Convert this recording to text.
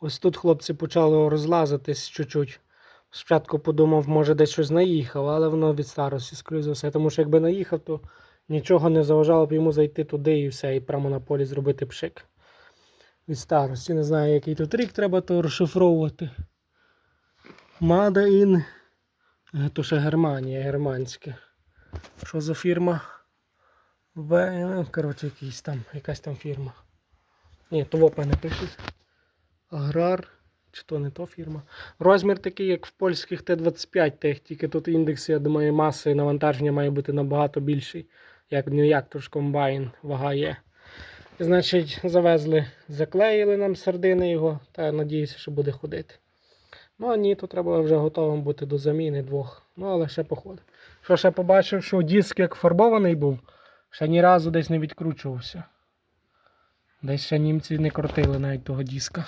Ось тут хлопці почало розлазитись чуть-чуть. Спочатку подумав, може десь щось наїхав, але воно від старості, скоріше все. Тому що якби наїхав, то нічого не заважало б йому зайти туди і все, і прямо на полі зробити пшик. Від старості. Не знаю, який тут рік треба то розшифровувати. In. Е, То ще Германія, германське. Що за фірма? В... ну, Коротше, якийсь там, якась там фірма. Ні, то ВОПа не пишуть. Аграр. Чи то не то фірма. Розмір такий, як в польських Т-25, тих, тільки тут індекс, я думаю, маси навантаження має бути набагато більший. Як не як, то ж комбайн, вага є. Значить, завезли, заклеїли нам сардини його, та надіюся, що буде ходити. Ну а ні, то треба вже готовим бути до заміни двох. Ну, але ще походить. Що ще побачив, що диск як фарбований був, ще ні разу десь не відкручувався. Десь ще німці не крутили навіть того диска.